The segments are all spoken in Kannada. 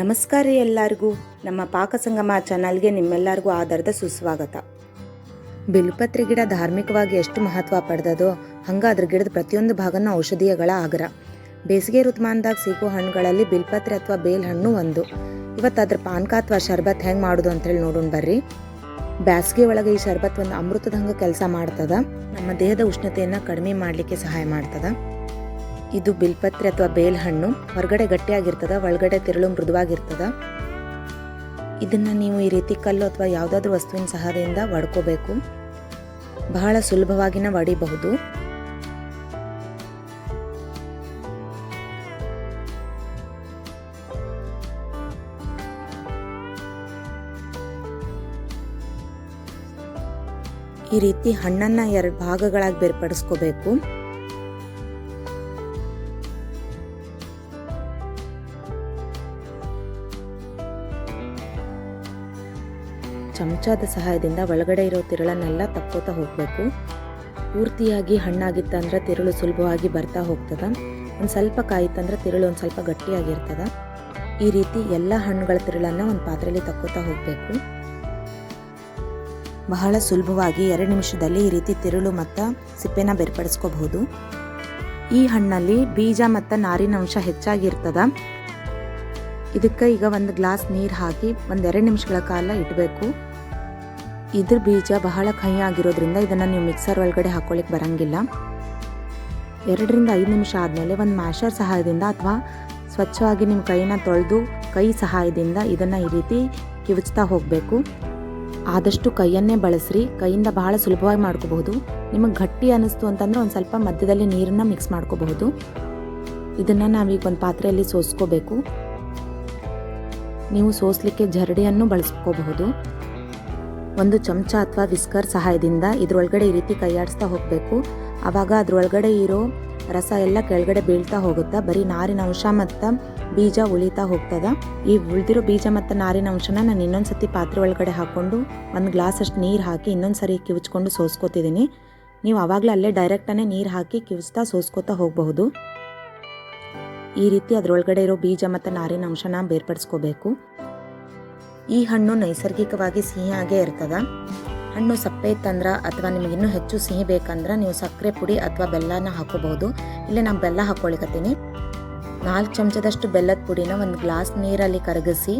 ನಮಸ್ಕಾರ ಎಲ್ಲರಿಗೂ. ನಮ್ಮ ಪಾಕಸಂಗಮ ಚಾನಲ್ಗೆ ನಿಮ್ಮೆಲ್ಲರಿಗೂ ಆಧಾರದ ಸುಸ್ವಾಗತ. ಬಿಲ್ಪತ್ರೆ ಗಿಡ ಧಾರ್ಮಿಕವಾಗಿ ಎಷ್ಟು ಮಹತ್ವ ಪಡೆದದೋ ಹಂಗ ಅದ್ರ ಗಿಡದ ಪ್ರತಿಯೊಂದು ಭಾಗನ ಔಷಧೀಯಗಳ ಆಗರ. ಬೇಸಿಗೆ ಋತುಮಾನದಾಗ ಸಿಗೋ ಹಣ್ಣುಗಳಲ್ಲಿ ಬಿಲ್ಪತ್ರೆ ಅಥವಾ ಬೇಲ್ ಹಣ್ಣು ಒಂದು. ಇವತ್ತು ಅದ್ರ ಪಾನಕ ಅಥವಾ ಶರ್ಬತ್ ಹೆಂಗೆ ಮಾಡೋದು ಅಂತೇಳಿ ನೋಡೋಣ ಬರ್ರಿ. ಬ್ಯಾಸಿಗೆ ಒಳಗೆ ಈ ಶರ್ಬತ್ ಒಂದು ಅಮೃತದ ಹಂಗೆ ಕೆಲಸ ಮಾಡ್ತದ. ನಮ್ಮ ದೇಹದ ಉಷ್ಣತೆಯನ್ನು ಕಡಿಮೆ ಮಾಡಲಿಕ್ಕೆ ಸಹಾಯ ಮಾಡ್ತದ. ಇದು ಬಿಲ್ಪತ್ರೆ ಅಥವಾ ಬೇಲ್ ಹಣ್ಣು ಹೊರಗಡೆ ಗಟ್ಟಿಯಾಗಿರ್ತದ, ಒಳಗಡೆ ತಿರುಳು ಮೃದುವಾಗಿರ್ತದ. ಇದನ್ನ ನೀವು ಈ ರೀತಿ ಕಲ್ಲು ಅಥವಾ ಯಾವುದಾದ್ರೂ ವಸ್ತುವಿನ ಸಹಾಯದಿಂದ ಒಡ್ಕೋಬೇಕು. ಬಹಳ ಸುಲಭವಾಗಿನ ಒಡಿಬಹುದು. ಈ ರೀತಿ ಹಣ್ಣನ್ನ ಎರಡು ಭಾಗಗಳಾಗಿ ಬೇರ್ಪಡಿಸ್ಕೋಬೇಕು. ಚಮಚದ ಸಹಾಯದಿಂದ ಒಳಗಡೆ ಇರೋ ತಿರುಳನ್ನೆಲ್ಲ ತಕ್ಕೋತಾ ಹೋಗಬೇಕು. ಪೂರ್ತಿಯಾಗಿ ಹಣ್ಣಾಗಿತ್ತಂದ್ರೆ ತಿರುಳು ಸುಲಭವಾಗಿ ಬರ್ತಾ ಹೋಗ್ತದೆ. ಒಂದು ಸ್ವಲ್ಪ ಕಾಯಿತ್ತಂದ್ರೆ ತಿರುಳು ಒಂದು ಸ್ವಲ್ಪ ಗಟ್ಟಿಯಾಗಿರ್ತದೆ. ಈ ರೀತಿ ಎಲ್ಲ ಹಣ್ಣುಗಳ ತಿರುಳನ್ನು ಒಂದು ಪಾತ್ರೆಯಲ್ಲಿ ತಕ್ಕೋತಾ ಹೋಗಬೇಕು. ಬಹಳ ಸುಲಭವಾಗಿ ಎರಡು ನಿಮಿಷದಲ್ಲಿ ಈ ರೀತಿ ತಿರುಳು ಮತ್ತು ಸಿಪ್ಪೆನ ಬೇರ್ಪಡಿಸ್ಕೋಬಹುದು. ಈ ಹಣ್ಣಲ್ಲಿ ಬೀಜ ಮತ್ತು ನಾರಿನ ಅಂಶ ಹೆಚ್ಚಾಗಿರ್ತದ. ಇದಕ್ಕೆ ಈಗ ಒಂದು ಗ್ಲಾಸ್ ನೀರು ಹಾಕಿ ಒಂದು ಎರಡು ನಿಮಿಷಗಳ ಕಾಲ ಇಡಬೇಕು. ಇದ್ರ ಬೀಜ ಬಹಳ ಕಹಿ ಆಗಿರೋದ್ರಿಂದ ಇದನ್ನು ನೀವು ಮಿಕ್ಸರ್ ಒಳಗಡೆ ಹಾಕ್ಕೊಳ್ಳಿಕ್ಕೆ ಬರಂಗಿಲ್ಲ. ಎರಡರಿಂದ ಐದು ನಿಮಿಷ ಆದಮೇಲೆ ಒಂದು ಮ್ಯಾಶರ್ ಸಹಾಯದಿಂದ ಅಥವಾ ಸ್ವಚ್ಛವಾಗಿ ನಿಮ್ಮ ಕೈನ ತೊಳೆದು ಕೈ ಸಹಾಯದಿಂದ ಇದನ್ನು ಈ ರೀತಿ ಕಿವುಚ್ತಾ ಹೋಗಬೇಕು. ಆದಷ್ಟು ಕೈಯನ್ನೇ ಬಳಸ್ರಿ. ಕೈಯಿಂದ ಬಹಳ ಸುಲಭವಾಗಿ ಮಾಡ್ಕೋಬಹುದು. ನಿಮಗೆ ಗಟ್ಟಿ ಅನ್ನಿಸ್ತು ಅಂತಂದ್ರೆ ಒಂದು ಸ್ವಲ್ಪ ಮಧ್ಯದಲ್ಲಿ ನೀರನ್ನ ಮಿಕ್ಸ್ ಮಾಡ್ಕೋಬಹುದು. ಇದನ್ನು ನಾವೀಗ ಒಂದು ಪಾತ್ರೆಯಲ್ಲಿ ಸೋಸ್ಕೋಬೇಕು. ನೀವು ಸೋಸಲಿಕ್ಕೆ ಜರಡಿಯನ್ನು ಬಳಸ್ಕೋಬಹುದು. ಒಂದು ಚಮಚ ಅಥವಾ ವಿಸ್ಕರ್ ಸಹಾಯದಿಂದ ಇದ್ರೊಳಗಡೆ ಈ ರೀತಿ ಕೈಯಾಡಿಸ್ತಾ ಹೋಗಬೇಕು. ಆವಾಗ ಅದ್ರೊಳಗಡೆ ಇರೋ ರಸ ಎಲ್ಲ ಕೆಳಗಡೆ ಬೀಳ್ತಾ ಹೋಗುತ್ತಾ, ಬರೀ ನಾರಿನ ಅಂಶ ಮತ್ತು ಬೀಜ ಉಳಿತಾ ಹೋಗ್ತದ. ಈ ಉಳಿದಿರೋ ಬೀಜ ಮತ್ತು ನಾರಿನ ಅಂಶನ ನಾನು ಇನ್ನೊಂದು ಸತಿ ಪಾತ್ರೆ ಒಳಗಡೆ ಹಾಕ್ಕೊಂಡು ಒಂದು ಗ್ಲಾಸ್ ಅಷ್ಟು ನೀರು ಹಾಕಿ ಇನ್ನೊಂದು ಸರಿ ಕಿವುಚ್ಕೊಂಡು ಸೋಸ್ಕೋತಿದ್ದೀನಿ. ನೀವು ಆವಾಗಲೇ ಅಲ್ಲೇ ಡೈರೆಕ್ಟನೇ ನೀರು ಹಾಕಿ ಕಿವಿಸ್ತಾ ಸೋಸ್ಕೋತಾ ಹೋಗಬಹುದು. ಈ ರೀತಿ ಅದರೊಳಗಡೆ ಇರೋ ಬೀಜ ಮತ್ತು ನಾರಿನ ಅಂಶನ ಬೇರ್ಪಡಿಸ್ಕೋಬೇಕು. ಈ ಹಣ್ಣು ನೈಸರ್ಗಿಕವಾಗಿ ಸಿಹಿಯಾಗೇ ಇರ್ತದ. ಹಣ್ಣು ಸಪ್ಪೆ ಇತ್ತಂದ್ರೆ ಅಥವಾ ನಿಮಗೆ ಇನ್ನೂ ಹೆಚ್ಚು ಸಿಹಿ ಬೇಕಂದ್ರೆ ನೀವು ಸಕ್ಕರೆ ಪುಡಿ ಅಥವಾ ಬೆಲ್ಲನ ಹಾಕೋಬಹುದು. ಇಲ್ಲಿ ನಾನು ಬೆಲ್ಲ ಹಾಕ್ಕೊಳಿಕತ್ತೀನಿ ನಾಲ್ಕು ಚಮಚದಷ್ಟು ಬೆಲ್ಲದ ಪುಡಿನ ಒಂದು ಗ್ಲಾಸ್ ನೀರಲ್ಲಿ ಕರಗಿಸಿ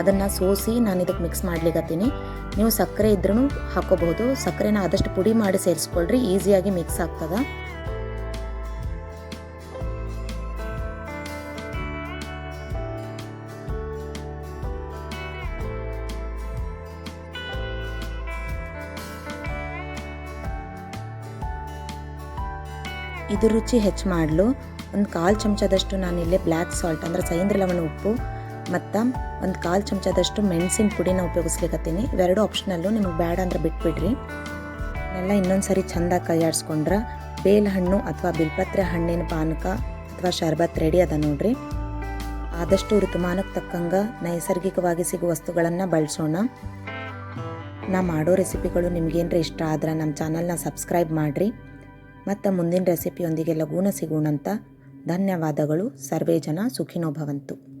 ಅದನ್ನು ಸೋಸಿ ನಾನು ಇದಕ್ಕೆ ಮಿಕ್ಸ್ ಮಾಡ್ಲಿಕತ್ತೀನಿ. ನೀವು ಸಕ್ಕರೆ ಇದ್ರೂ ಹಾಕೋಬಹುದು. ಸಕ್ಕರೆನ ಆದಷ್ಟು ಪುಡಿ ಮಾಡಿ ಸೇರಿಸ್ಕೊಳ್ರಿ, ಈಸಿಯಾಗಿ ಮಿಕ್ಸ್ ಆಗ್ತದ. ಇದು ರುಚಿ ಹೆಚ್ಚು ಮಾಡಲು. ಒಂದು ಕಾಲು ಚಮಚದಷ್ಟು ನಾನು ಇಲ್ಲೇ ಬ್ಲ್ಯಾಕ್ ಸಾಲ್ಟ್ ಅಂದರೆ ಸೈಂದ್ರ ಲವಣ ಉಪ್ಪು, ಮತ್ತು ಒಂದು ಕಾಲು ಚಮಚದಷ್ಟು ಮೆಣಸಿನ ಪುಡಿನ ಉಪಯೋಗಿಸ್ಲಿಕ್ಕತ್ತೀನಿ ಇವೆರಡು ಆಪ್ಷನಲ್ಲು ನಿಮಗೆ ಬೇಡ ಅಂದ್ರೆ ಬಿಟ್ಬಿಡ್ರಿ. ಎಲ್ಲ ಇನ್ನೊಂದು ಸರಿ ಚೆಂದಾಗಿ ಕೈಯಾಡಿಸ್ಕೊಂಡ್ರೆ ಬೇಲ್ ಹಣ್ಣು ಅಥವಾ ಬಿಲ್ಪತ್ರೆ ಹಣ್ಣಿನ ಪಾನಕ ಅಥವಾ ಶರ್ಬತ್ ರೆಡಿ ಅದ ನೋಡ್ರಿ. ಆದಷ್ಟು ಋತುಮಾನಕ್ಕೆ ತಕ್ಕಂಗೆ ನೈಸರ್ಗಿಕವಾಗಿ ಸಿಗುವ ವಸ್ತುಗಳನ್ನು ಬಳಸೋಣ. ನಾ ಮಾಡೋ ರೆಸಿಪಿಗಳು ನಿಮ್ಗೇನರ ಇಷ್ಟ ಆದ್ರೆ ನಮ್ಮ ಚಾನಲ್ನ ಸಬ್ಸ್ಕ್ರೈಬ್ ಮಾಡಿರಿ. ಮತ್ತು ಮುಂದಿನ ರೆಸಿಪಿಯೊಂದಿಗೆ ಲಗೂನ ಸಿಗೋಣಂತ ಧನ್ಯವಾದಗಳು. ಸರ್ವೇ ಜನ ಸುಖಿನೋ ಭವಂತು